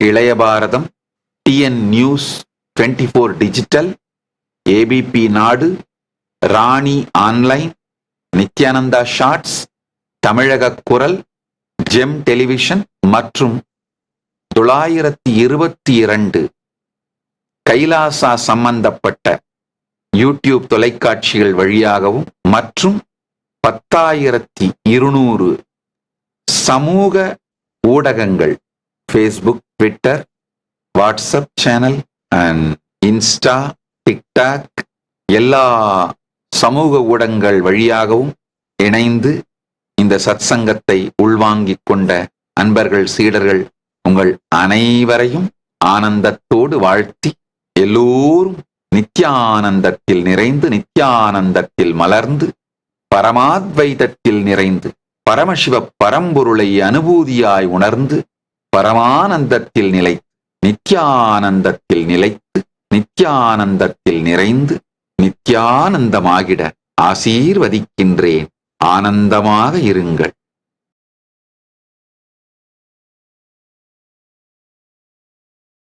Ilaiya Bharatham TN news twenty four digital ABP Nadu Rani online Nithyananda shorts தமிழக குரல் GeM television மற்றும் தொள்ளாயிரத்தி இருபத்தி இரண்டு கைலாசா சம்பந்தப்பட்ட யூடியூப் தொலைக்காட்சிகள் வழியாகவும் மற்றும் பத்தாயிரத்தி இருநூறு சமூக ஊடகங்கள் Facebook Twitter WhatsApp channel and Insta TikTok எல்லா சமூக ஊடகங்கள் வழியாகவும் இணைந்து இந்த சத்சங்கத்தை உள்வாங்கிக் கொண்ட அன்பர்கள் சீடர்கள் உங்கள் அனைவரையும் ஆனந்தத்தோடு வாழ்த்தி எல்லோரும் நித்யானந்தத்தில் நிறைந்து நித்யானந்தத்தில் மலர்ந்து பரமாத்வைதத்தில் நிறைந்து பரமசிவ பரம்பொருளை அனுபூதியாய் உணர்ந்து பரமானந்தத்தில் நிலை நித்யானந்தத்தில் நிலைத்து நித்யானந்தத்தில் நிறைந்து நித்யானந்தமாகிட ஆசீர்வதிக்கின்றேன். ஆனந்தமாக இருங்கள்.